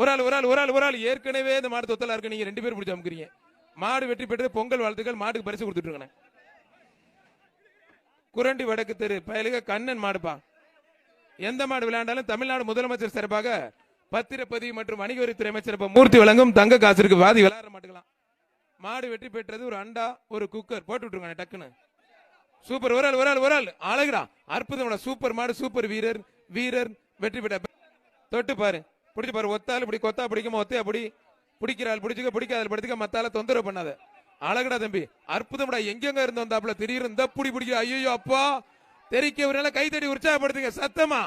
ஒரு ஆள் ஒரு ஆள் ஒரு ஆள் ஒரு ஆள். ஏற்கனவே இந்த மாடு தொத்தலா இருக்கு. நீங்க ரெண்டு பேரும் பிடிச்சி அமுக்குறீங்க. மாடு வெற்றி பெற்றது பொங்கல் வாழ்த்துக்கள் மாட்டுக்கு பரிசு கொடுத்துட்டு குரண்டி வடக்கு தெரு பயலுக கண்ணன் மாடுப்பா. எந்த மாடு விளையாண்டாலும் தமிழ்நாடு முதலமைச்சர் சிறப்பாக பத்திரப்பதிவு மற்றும் வணிகவரித்துறை அமைச்சர் மூர்த்தி வழங்கும் தங்க காசிற்கு வாதி விளையாட மாட்டுக்கலாம். மாடு வெற்றி பெற்றது ஒரு அண்டா ஒரு குக்கர். போட்டு விட்டுருங்க டக்குன்னு. சூப்பர். ஒரு ஆள் ஒரு ஆள் ஒரு ஆள். அழகுடா. அற்புதம் சூப்பர் மாடு சூப்பர் வீரர் வீரர் வெற்றி பெற்ற தொட்டு பாரு. பிடிச்சு பாரு ஒத்தாள் இப்படி கொத்தா பிடிக்குமா ஒத்தையா பிடி. பிடிக்கிறாள் பிடிச்சிக்க பிடிக்காத படுத்துக்க மத்தால தொந்தரவு பண்ணாத. அழகுடா தம்பி அற்புதம்டா எங்கெங்க இருந்து வந்தாப்புல திடீர்னு இந்த புடி பிடிக்கிற ஐயோ அப்பா. தெரிக்க ஒரு கைத்தடி உற்சாகப்படுத்துங்க சத்தமா.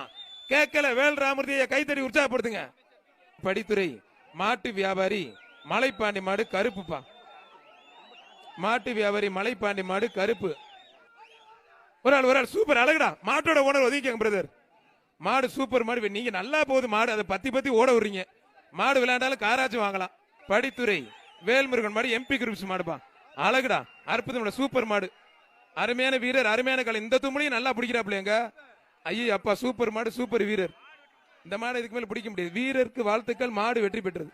கேட்கல வேல் ராமூர்த்தியை கைத்தடி உற்சாகப்படுத்துங்க. படித்துறை மாட்டு வியாபாரி மலைப்பாண்டி மாடு கருப்புப்பா. மாட்டு வியாபாரி மலைப்பாண்டி மாடு கருப்பு. ஒரு ஆள் ஒரு ஆள் சூப்பர் அழகுடா. மாட்டோட ஓனர் ஒதுக்கிங்க பிரதர் மாடு சூப்பர் மாடு நீங்க நல்லா போகுது மாடு. அதை பத்தி பத்தி ஓட விடுறீங்க. மாடு விளையாண்டாலும் காராச்சும் வாங்கலாம். படித்துறை வேல்முருகன் மாடு எம்பி குரூப்ஸ் மாடுப்பா. அழகுடா. அற்புதம் சூப்பர் மாடு. அருமையான வீரர் அருமையான கலை. இந்த தும்பளையும் நல்லா பிடிக்கிறாப்லையங்க ஐயோ அப்பா சூப்பர் மாடு சூப்பர் வீரர். இந்த மாடு இதுக்கு மேல பிடிக்க முடியாது. வீரருக்கு வாழ்த்துக்கள் மாடு வெற்றி பெற்றது.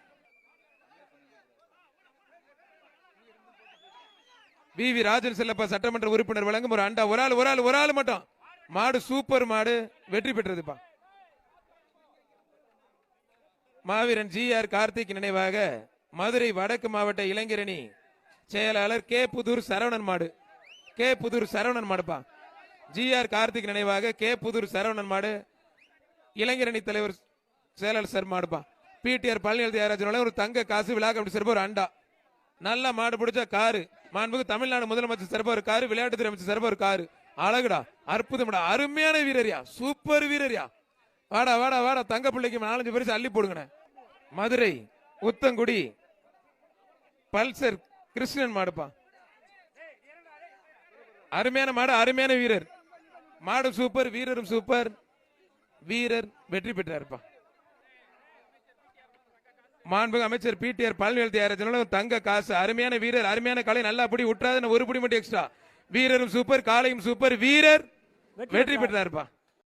வி. வி. ராஜன் செல்லப்பா சட்டமன்ற உறுப்பினர் வழங்கும் ஒரு அண்டா. ஒரு ஆள் ஒரு ஆள் ஒரு ஆள் மட்டும். மாடு சூப்பர் மாடு வெற்றி பெற்றதுப்பா. மாவீரன் ஜி ஆர் கார்த்திக் நினைவாக மதுரை வடக்கு மாவட்ட இளைஞரணி செயலாளர் கே புதூர் சரவணன் மாடு. கே புதூர் சரவணன் மாடுப்பா. ஜி ஆர் கார்த்திக் நினைவாக கே புதூர் சரவணன் மாடு. இளைஞரணி தலைவர் செயலாளர் சார் மாடுப்பா. பிடிஆர் பழனியல் தியாகராஜன் ஒரு தங்க காசு விழா அப்படி சிறப்பு ஒரு அண்டா. நல்ல மாடு பிடிச்ச காரு. மாண்புக்கு தமிழ்நாடு முதலமைச்சர் சிறப்பா ஒரு காரு விளையாட்டுத்துறை அமைச்சர் சிறப்பா ஒரு காரு. அழகுடா. அற்புதம்டா அருமையான வீரரியா. சூப்பர் வீரரியா. வாடா வாடா வாடா. தங்க பிள்ளைக்கு நாலஞ்சு பரிசு அள்ளி போடுங்கண்ணே. மதுரை உத்தங்குடி பல்சர் கிருஷ்ணன் மாடுப்பா. அருமையான மாடு அருமையான வீரர். மாடு சூப்பர் வீரரும் சூப்பர் வீரர் வெற்றி பெற்றாருப்பா. மாண்புக அமைச்சர் பிடிஆர் பழனிவேல் தியாகராஜன் தங்க காசு. அருமையான வீரர் அருமையான கலை நல்லா அப்படி விட்டுறாது ஒரு புடி மட்டும் எக்ஸ்ட்ரா வீரரும் சூப்பர் காலையும் சூப்பர் வீரர் வெற்றி பெற்றாருப்பா.